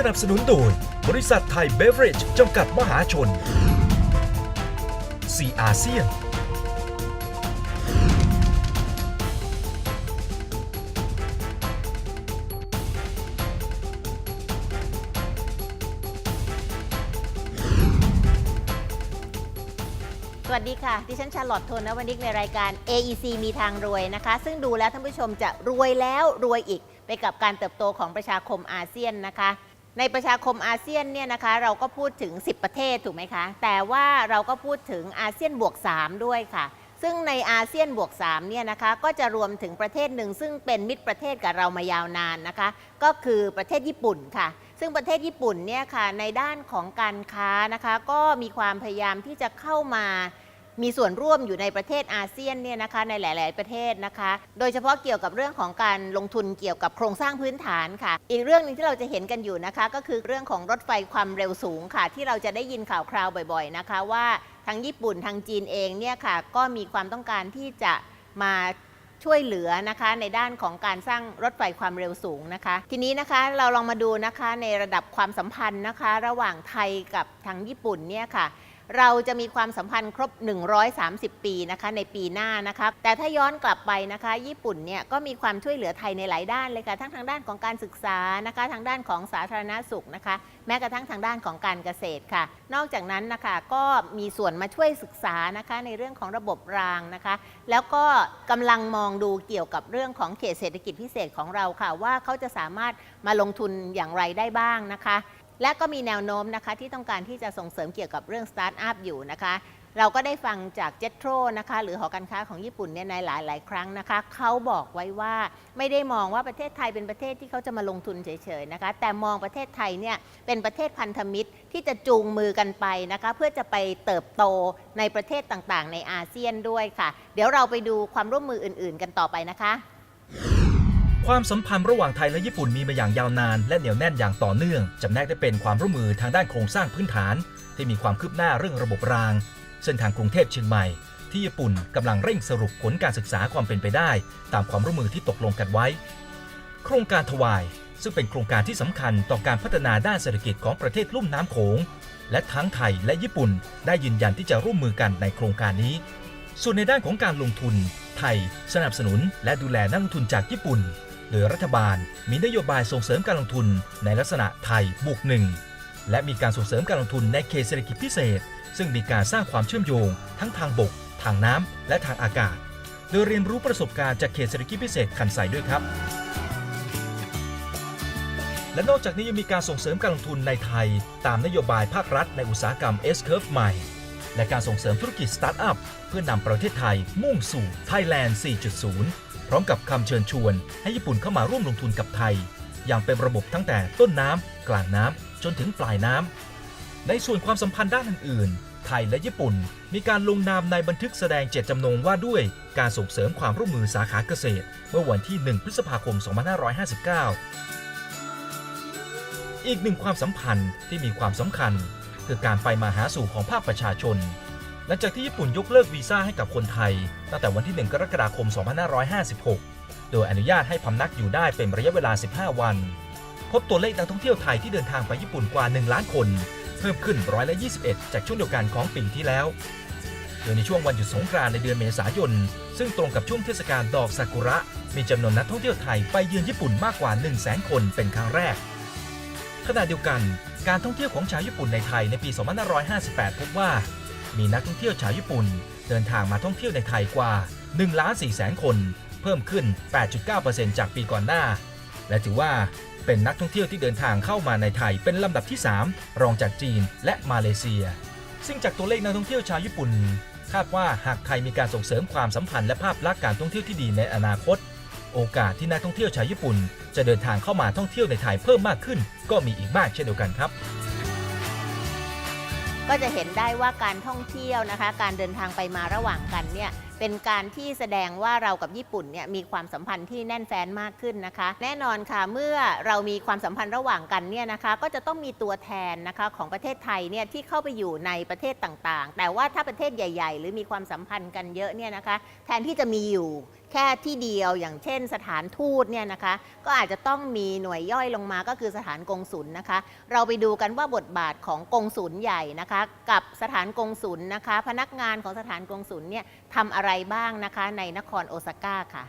สนับสนุนโดย บริษัทไทยเบเวอเรจจำกัดมหาชนซีอาเซียน สวัสดีค่ะ ดิฉันชาลอตโทนนวนิกในรายการ AEC มีทางรวยนะคะ ซึ่งดูแล้วท่านผู้ชมจะรวยแล้วรวยอีกไปกับการเติบโตของประชาคมอาเซียนนะคะ ในประชาคมอาเซียนเนี่ยนะคะเราก็พูดถึง 10 ประเทศถูกไหมคะ แต่ว่าเราก็พูดถึงอาเซียนบวก 3 ด้วยค่ะ ซึ่งในอาเซียนบวก3เนี่ยนะคะก็จะรวมถึงประเทศหนึ่ง ซึ่งเป็นมิตรประเทศกับเรามายาวนานนะคะ ก็คือประเทศญี่ปุ่นค่ะ ซึ่งประเทศญี่ปุ่นเนี่ยค่ะในด้านของการค้านะคะ ก็มีความพยายามที่จะเข้ามา มีส่วนร่วมอยู่ในประเทศอาเซียนเนี่ยนะคะในหลาย ๆ ประเทศนะคะ โดยเฉพาะเกี่ยวกับเรื่องของการลงทุนเกี่ยวกับโครงสร้างพื้นฐานค่ะ อีกเรื่องหนึงที่เราจะเห็นกันอยู่นะคะ ก็คือเรื่องของรถไฟความเร็วสูงค่ะ ที่เราจะได้ยินข่าวคราวบ่อย ๆ นะคะ ว่าทั้งญี่ปุ่นทางจีนเองเนี่ยค่ะก็มีความต้องการที่จะมาช่วยเหลือนะคะในด้านของการสร้างรถไฟความเร็วสูงนะคะ ทีนี้นะคะเราลองมาดูนะคะในระดับความสัมพันธ์นะคะ ระหว่างไทยกับทางญี่ปุ่นเนี่ยค่ะ เราจะมีความสัมพันธ์ครบ 130 ปีนะคะในปีหน้านะคะแต่ถ้าย้อนกลับไปนะคะ ญี่ปุ่นเนี่ยก็มีความช่วยเหลือไทยในหลายด้านเลยค่ะทั้งทางด้านของการศึกษานะคะทางด้านของสาธารณสุขนะคะ แม้กระทั่งทางด้านของการเกษตรค่ะ นอกจากนั้นนะคะก็มีส่วนมาช่วยศึกษานะคะในเรื่องของระบบรางนะคะ แล้วก็กำลังมองดูเกี่ยวกับเรื่องของเขตเศรษฐกิจพิเศษของเราค่ะ ว่าเขาจะสามารถมาลงทุนอย่างไรได้บ้างนะคะ และก็มีแนวโน้มนะคะที่ต้องการที่จะส่งเสริมเกี่ยวกับเรื่องสตาร์ทอัพอยู่นะคะ เราก็ได้ฟังจากเจ t โ o นะคะหรือหอการค้าของญี่ปุ่นเนี่ยในหลายๆครั้งนะคะ เขาบอกไว้ว่าไม่ได้มองว่าประเทศไทยเป็นประเทศที่เขาจะมาลงทุนเฉยๆนะคะ แต่มองประเทศไทยเนี่ยเป็นประเทศพันธมิตรที่จะจูงมือกันไปนะคะ เพื่อจะไปเติบโตในประเทศต่างๆ ในอาเซียนด้วยค่ะ เดี๋ยวเราไปดูความร่วมมืออื่น ๆ กันต่อไปนะคะ ความสัมพันธ์ระหว่างไทยและญี่ปุ่นมีมาอย่างยาวนาน และเหนียวแน่นอย่างต่อเนื่องจำแนกได้เป็นความร่วมมือทางด้านโครงสร้างพื้นฐาน ที่มีความคืบหน้าเรื่องระบบราง เส้นทางกรุงเทพเชียงใหม่ ที่ญี่ปุ่นกำลังเร่งสรุปผลการศึกษาความเป็นไปได้ ตามความร่วมมือที่ตกลงกันไว้ โครงการทวาย ซึ่งเป็นโครงการที่สำคัญต่อการพัฒนาด้านเศรษฐกิจของประเทศลุ่มน้ำโขงและทั้งไทยและญี่ปุ่นได้ยืนยันที่จะร่วมมือกันในโครงการนี้ ส่วนในด้านของการลงทุน ไทย สนับสนุน และดูแลนักลงทุนจากญี่ปุ่น โดยรัฐบาลมีนโยบายส่งเสริมการลงทุนในลักษณะไทยบวกหนึ่งและมีการส่งเสริมการลงทุนในเขตเศรษฐกิจพิเศษ ซึ่งมีการสร้างความเชื่อมโยง ทั้งทางบก ทางน้ำและทางอากาศ โดยเรียนรู้ประสบการณ์จากเขตเศรษฐกิจพิเศษคันไซด้วยครับ และนอกจากนี้ยังมีการส่งเสริมการลงทุนในไทย ตามนโยบายภาครัฐในอุตสาหกรรม S-Curve ใหม่ และการส่งเสริมธุรกิจสตาร์ทอัพเพื่อนำประเทศไทยมุ่งสู่ Thailand 4.0 พร้อมกับคำเชิญชวนให้ญี่ปุ่นเข้ามาร่วมลงทุนกับไทย อย่างเป็นระบบตั้งแต่ต้นน้ำกลางน้ำจนถึงปลายน้ำในส่วนความสัมพันธ์ด้านอื่นๆ ไทยและญี่ปุ่น มีการลงนามในบันทึกแสดงเจตจำนงว่าด้วยการส่งเสริมความร่วมมือสาขาเกษตร เมื่อวันที่ 1 พฤษภาคม 2559 อีกหนึ่งความสัมพันธ์ที่มีความสำคัญ คือการไปมาหาสู่ของภาคประชาชน ลังจากที่ญี่ปุ่นยกเลิกวีซ่าให้กับคนไทย ตั้งแต่วันที่ 1 กรกฎาคม 2556 โดยอนุญาตให้พำนักอยู่ได้เป็นระยะเวลา 15 วัน พบตัวเลขนักท่องเที่ยวไทยที่เดินทางไปญี่ปุ่นกว่า 1 ล้านคน เพิ่มขึ้นร้อยละ21 จากช่วงเดียวกันของปีที่แล้ว โดยในช่วงวันหยุดสงกรานต์ในเดือนเมษายน ซึ่งตรงกับช่วงเทศกาลดอกซากุระ มีจำนวนนักท่องเที่ยวไทยไปเยือนญี่ปุ่นมากกว่า 1 0 0 0 0แคนเป็นครั้งแรก ขณะเดียวกัน การท่องเที่ยวของชาวญี่ปุ่นในไทยในปี 2558 พบว่า มีนักท่องเที่ยวชาวญี่ปุ่น เดินทางมาท่องเที่ยวในไทยกว่า1ล้าน4แสนคน เพิ่มขึ้น 8.9%จากปีก่อนหน้า และถือว่าเป็นนักท่องเที่ยวที่เดินทางเข้ามาในไทยเป็นลำดับที่ 3 รองจากจีนและมาเลเซีย ซึ่งจากตัวเลขนักท่องเที่ยวชาวญี่ปุ่น คาดว่าหากไทยมีการส่งเสริมความสัมพันธ์และภาพลักษณ์การท่องเที่ยวที่ดีในอนาคต โอกาสที่นักท่องเที่ยวชาวญี่ปุ่น จะเดินทางเข้ามาท่องเที่ยวในไทยเพิ่มมากขึ้น ก็มีอีกมากเช่นเดียวกันครับ ก็จะเห็นได้ว่าการท่องเที่ยวนะคะ การเดินทางไปมาระหว่างกันเนี่ยเป็นการที่แสดงว่าเรากับญี่ปุ่นเนี่ยมีความสัมพันธ์ที่แน่นแฟ้นมากขึ้นนะคะ แน่นอนค่ะเมื่อเรามีความสัมพันธ์ระหว่างกันเนี่ยนะคะ ก็จะต้องมีตัวแทนนะคะของประเทศไทยเนี่ยที่เข้าไปอยู่ในประเทศต่างๆ แต่ว่าถ้าประเทศใหญ่ ๆ หรือมีความสัมพันธ์กันเยอะเนี่ยนะคะ แทนที่จะมีอยู่ แค่ที่เดียวอย่างเช่นสถานทูตเนี่ยนะคะ ก็อาจจะต้องมีหน่วยย่อยลงมาก็คือสถานกงศุลนะคะ เราไปดูกันว่าบทบาทของกงศุลใหญ่นะคะ กับสถานกงศุลนะคะ พนักงานของสถานกงศุลเนี่ยทำอะไรบ้างนะคะในนครโอซาก้าค่ะ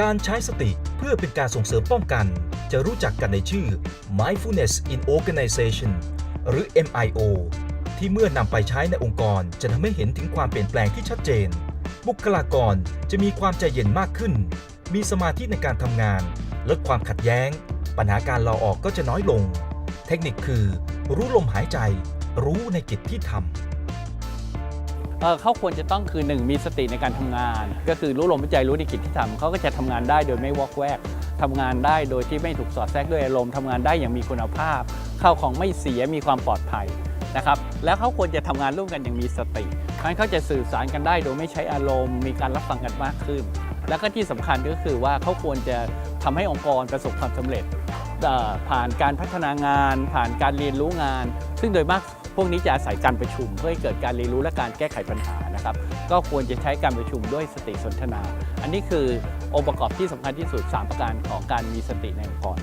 การใช้สติเพื่อเป็นการส่งเสริมป้องกัน จะรู้จักกันในชื่อ mindfulness in organization หรือ MIO ที่เมื่อนำไปใช้ในองค์กรจะทำให้เห็นถึงความเปลี่ยนแปลงที่ชัดเจน บุคลากรจะมีความใจเย็นมากขึ้น มีสมาธิในการทำงาน ลดความขัดแย้ง ปัญหาการลาออกก็จะน้อยลง เทคนิคคือ รู้ลมหายใจ รู้ในกิจที่ทำเอ่อเขาควรจะต้องคือหนึ่งมีสติในการทำงาน ก็คือรู้ลมหายใจรู้ในกิจที่ทำเขาก็จะทำงานได้โดยไม่วอกแวกทำงานได้โดยที่ไม่ถูกสอดแทรกด้วยอารมณ์ทำงานได้อย่างมีคุณภาพ เข้าของไม่เสียมีความปลอดภัย นะครับแล้วเขาควรจะทำงานร่วมกันอย่างมีสติเพราะฉะนั้นเขาจะสื่อสารกันได้โดยไม่ใช้อารมณ์มีการรับฟังกันมากขึ้น แล้วก็ที่สำคัญก็คือว่าเขาควรจะทำให้องค์กรประสบความสำเร็จ ผ่านการพัฒนางาน ผ่านการเรียนรู้งาน ซึ่งโดยมากพวกนี้จะอาศัยการประชุม เพื่อให้เกิดการเรียนรู้และการแก้ไขปัญหานะครับ ก็ควรจะใช้การประชุมด้วยสติสนทนา อันนี้คือองค์ประกอบที่สำคัญที่สุด 3 ประการของการมีสติในองค์กร